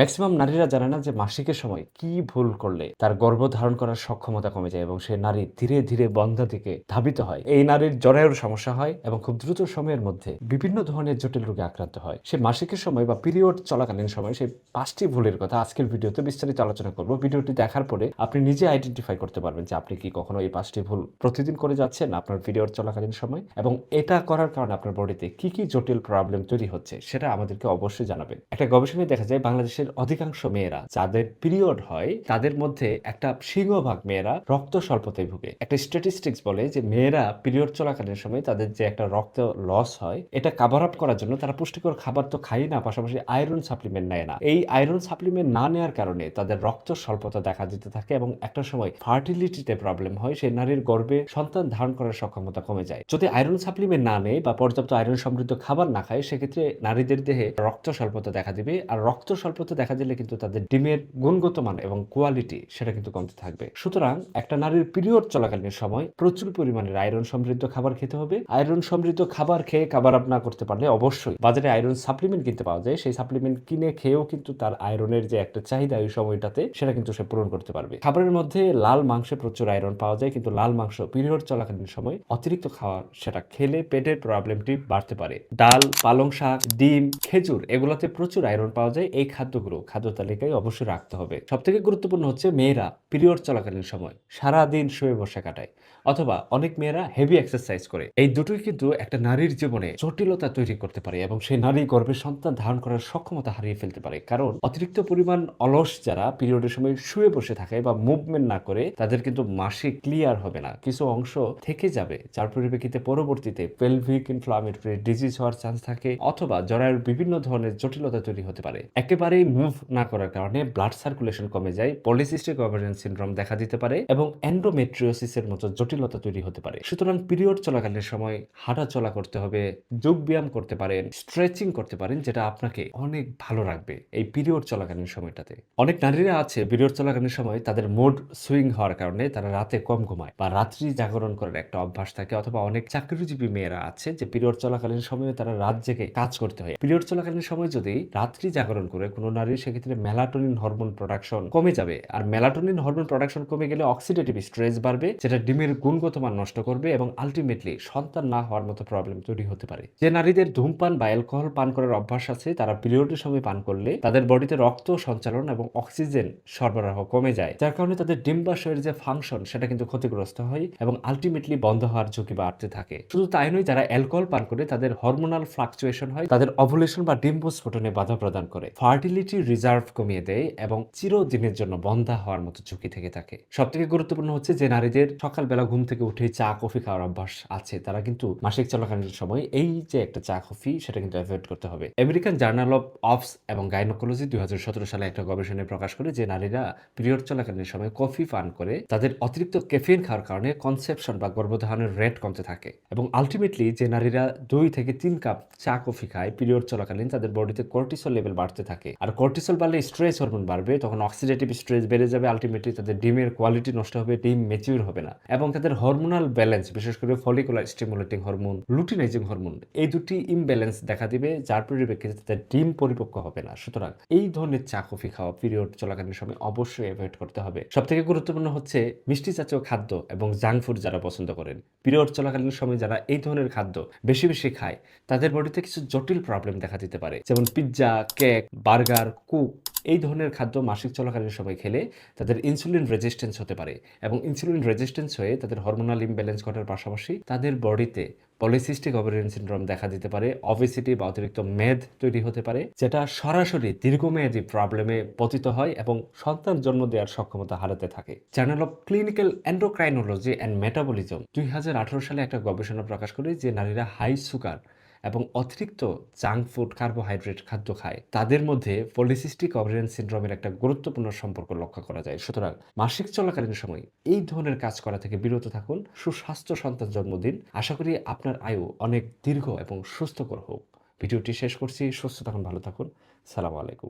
Maximum নারীরা জানে না যে মাসিকের সময় কি ভুল করলে তার গর্ভ ধারণ করার সক্ষমতা কমে যায় এবং সে নারী ধীরে ধীরে বন্ধা দিকে ধাবিত হয়। এই নারীর জরায়ুর সমস্যা হয় এবং খুব দ্রুত সময়ের মধ্যে বিভিন্ন ধরনের জটিল রোগে আক্রান্ত হয়। সে মাসিকের সময় বা পিরিয়ড চলাকালীন সময় সেই পাঁচটি ভুলের কথা আজকের ভিডিওতে বিস্তারিত আলোচনা করব। ভিডিওটি দেখার পরে আপনি নিজে আইডেন্টিফাই করতে পারবেন যে আপনি কি কখনো এই পাঁচটি ভুল প্রতিদিন করে যাচ্ছেন আপনার পিরিয়ড চলাকালীন সময় এবং এটা করার কারণে আপনার বডিতে কি কি জটিল প্রবলেম তৈরি হচ্ছে সেটা আমাদেরকে অবশ্যই জানাবেন। একটা গবেষণায় দেখা যায় বাংলাদেশের অধিকাংশ মেয়েরা যাদের পিরিয়ড হয়, তাদের মধ্যে একটা সিংহভাগ মেয়েরা রক্ত স্বল্পতায় ভুগে। একটা স্ট্যাটিস্টিক্স বলে যে মেয়েরা পিরিয়ড চলাকালীন সময় তাদের যে একটা রক্ত লস হয়, এটা কাভার আপ করার জন্য তারা পুষ্টিকর খাবার তো খায় না, পাশাপাশি আয়রন সাপ্লিমেন্ট নেয় না। এই আয়রন সাপ্লিমেন্ট না নেওয়ার কারণে তাদের রক্ত স্বল্পতা দেখা দিতে থাকে এবং একটা সময় ফার্টিলিটিতে প্রবলেম হয়, সেই নারীর গর্ভে সন্তান ধারণ করার সক্ষমতা কমে যায়। যদি আয়রন সাপ্লিমেন্ট না নেয় বা পর্যাপ্ত আয়রন সমৃদ্ধ খাবার না খায়, সেক্ষেত্রে নারীদের দেহে রক্ত স্বল্পতা দেখা দিবে। আর রক্ত স্বল্পতা দেখা দিলে কিন্তু তাদের ডিমের গুণগত মান এবং কোয়ালিটি সেটা কিন্তু কমতে থাকবে। সুতরাং একটা নারীর পিরিয়ড চলাকালীন সময় প্রচুর পরিমাণের আয়রন সমৃদ্ধ খাবার খেতে হবে। আয়রন সমৃদ্ধ খাবার খেয়ে খাবার আপ না করতে পারলে অবশ্যই বাজারে আয়রন সাপ্লিমেন্ট কিনতে পাওয়া যায়। সেই সাপ্লিমেন্ট কিনে খেয়েও কিন্তু তার আয়রনের যে একটা চাহিদা ওই সময়টাতে সেটা কিন্তু সে পূরণ করতে পারবে। খাবারের মধ্যে লাল মাংসে প্রচুর আয়রন পাওয়া যায় কিন্তু লাল মাংস পিরিয়ড চলাকালীন সময় অতিরিক্ত খাওয়ার সেটা খেলে পেটের প্রবলেমটি বাড়তে পারে। ডাল, পালং শাক, ডিম, খেজুর এগুলোতে প্রচুর আয়রন পাওয়া যায়। এই খাদ্যগুলো খাদ্য তালিকায় অবশ্যই রাখতে হবে। সব থেকে গুরুত্বপূর্ণ হচ্ছে মেয়েরা পিরিয়ড চলাকালীন সময় সারাদিন শুয়ে বসে কাটায় অথবা অনেক মেয়েরা হেভি এক্সারসাইজ করে। এই দুটোই কিন্তু একটা নারীর জীবনে জটিলতা তৈরি করতে পারে এবং সেই নারী গর্ভে সন্তান ধারণ করার সক্ষমতা হারিয়ে ফেলতে পারে। কারণ অতিরিক্ত পরিমাণ অলস যারা পিরিয়ডের সময় শুয়ে বসে থাকে বা মুভমেন্ট না করে, তাদের কিন্তু মাসে ক্লিয়ার হবে না। কিছু অংশ থেকে যাবে, যার পরিপ্রেক্ষিতে পরবর্তীতে পেলভিক ইনফ্লামেটরি ডিজিজ হওয়ার চান্স থাকে অথবা জরায়ুর বিভিন্ন ধরনের জটিলতা তৈরি হতে পারে। একেবারেই মুভ না করার কারণে ব্লাড সার্কুলেশন কমে যায় পলিসিস্টিক ওভারিয়ান সিনড্রোম দেখা দিতে পারে এবং এন্ডোমেট্রিওসিসের মতো জটিলতা তৈরি হতে পারে। সুতরাং পিরিয়ড চলাকালীন সময় হাঁটা চলা করতে হবে, যোগ ব্যায়াম করতে পারেন স্ট্রেচিং করতে পারেন, যেটা আপনাকে অনেক ভালো রাখবে এই পিরিয়ড চলাকালীন সময়টাতে। অনেক নারীরা আছে পিরিয়ড চলাকালীন সময় তাদের মুড সুইং হওয়ার কারণে তারা রাতে কম ঘুমায় বা রাত্রি জাগরণ করার একটা অভ্যাস থাকে, অথবা অনেক চাকরিজীবী মেয়েরা আছে যে পিরিয়ড চলাকালীন সময়ে তারা রাত জেগে কাজ করতে হয়। পিরিয়ড চলাকালীন সময় যদি রাত্রি জাগরণ করে কোনো নারী সেক্ষেত্রে মেলাটোনিন হরমোন প্রোডাকশন কমে যাবে। আর মেলাটোনিন হরমোন প্রোডাকশন কমে গেলে অক্সিডেটিভ স্ট্রেস বাড়বে, যেটা ডিমের গুণগত মান নষ্ট করবে এবং আলটিমেটলি সন্তান না হওয়ার মতো প্রবলেম তৈরি হতে পারে। যে নারীদের ধূমপান বা অ্যালকোহল পান করার অভ্যাস আছে, তারা পিরিয়ডের সময় পান করলে তাদের বডিতে রক্ত সঞ্চালন এবং অক্সিজেন সরবরাহ কমে যায়। যার কারণে তাদের ডিম্বাশয়ের যে ফাংশন সেটা কিন্তু ক্ষতিগ্রস্ত হয় এবং আলটিমেটলি বন্ধ হওয়ার ঝুঁকি বাড়তে থাকে। শুধু তাই নয়, যারা অ্যালকোহল পান করে তাদের হরমোনাল ফ্লাকচুয়েশন হয়, তাদের অভুলেশন বা ডিম্ব স্ফোটনে বাধা প্রদান করে। ফার্টিলিটি রিজার্ভ কমিয়ে দেয় এবং চিরদিনের জন্য বন্ধা হওয়ার মতো ঝুঁকি থেকে থাকে। সব থেকে গুরুত্বপূর্ণ হচ্ছে যে নারীদের সকালবেলা ঘুম থেকে উঠে চা, কফি খাওয়ার অভ্যাস আছে। তারা কিন্তু মাসিক চলাকালীন সময় এই যে একটা চা, কফি, সেটা কিন্তু অ্যাভয়েড করতে হবে। আমেরিকান জার্নাল অফ অফস এবং গাইনোকোলজি দুই সালে একটা গবেষণায় প্রকাশ করে যে নারীরা পিরিয়ড চলাকালীন সময় কফি পান করে, তাদের অতিরিক্ত ক্যাফিন খাওয়ার কারণে কনসেপশন বা গর্ভধারণের রেট কমতে থাকে। এবং আলটিমেটলি যে নারীরা দুই থেকে তিন কাপ চা, কফি খায় পিরিয়ড চলাকালীন, তাদের বডিতে কর্টিসল লেভেল বাড়তে থাকে। আর কর্টিসল বাড়লে স্ট্রেস হরমোন বাড়বে, তখন অক্সিডেটিভ স্ট্রেস বেড়ে যাবে আলটিমেটলি তাদের ডিমের কোয়ালিটি নষ্ট হবে, ডিম মেচিউর হবে না। এবং তাদের হরমোনাল ব্যালেন্স বিশেষ করে follicular stimulating hormone luteinizing hormone এই দুটি ইমব্যালেন্স দেখা দিবে, যার পরিপ্রেক্ষিতে তাদের ডিম পরিপক্ক হবে না। সুতরাং এই ধরনের চা, কফি খাওয়া পিরিয়ড চলাকালীন সময় অবশ্যই অ্যাভয়েড করতে হবে। সব থেকে গুরুত্বপূর্ণ হচ্ছে মিষ্টি জাতীয় খাদ্য এবং জাঙ্ক ফুড যারা পছন্দ করেন। পিরিয়ড চলাকালীন সময় যারা এই ধরনের খাদ্য বেশি বেশি খায়, তাদের বডিতে কিছু জটিল প্রবলেম দেখা দিতে পারে। যেমন পিৎজা কেক বার্গার কুক এই ধরনের খাদ্য মাসিক চলাকালীন সময় খেলে তাদের ইনসুলিন রেজিস্ট্যান্স হতে পারে এবং ইনসুলিন রেজিস্ট্যান্স হয়ে তাদের হরমোনাল ইমব্যালেন্স ঘটার পাশাপাশি তাদের বডিতে পলিসিস্টিক ওভারিয়ান সিনড্রোম দেখা দিতে পারে অবেসিটি বা অতিরিক্ত মেদ তৈরি হতে পারে, যেটা সরাসরি দীর্ঘমেয়াদী প্রবলেমে পতিত হয় এবং সন্তান জন্ম দেওয়ার সক্ষমতা হারাতে থাকে। Journal of clinical endocrinology and metabolism দুই হাজার আঠারো সালে একটা গবেষণা প্রকাশ করে যে নারীরা হাই সুগার এবং অতিরিক্ত জাঙ্ক ফুড, কার্বোহাইড্রেট খাদ্য খায়। তাদের মধ্যে পলিসিস্টিক ওভারিয়ান সিনড্রোমের একটা গুরুত্বপূর্ণ সম্পর্ক লক্ষ্য করা যায়। সুতরাং মাসিক চলাকালীন সময় এই ধরনের কাজ করা থেকে বিরত থাকুন। সুস্বাস্থ্য সন্তান জন্মদিন। আশা করি আপনার আয়ু অনেক দীর্ঘ এবং সুস্থকর হোক। ভিডিওটি শেষ করছি। সুস্থ থাকুন, ভালো থাকুন। সালাম আলাইকুম।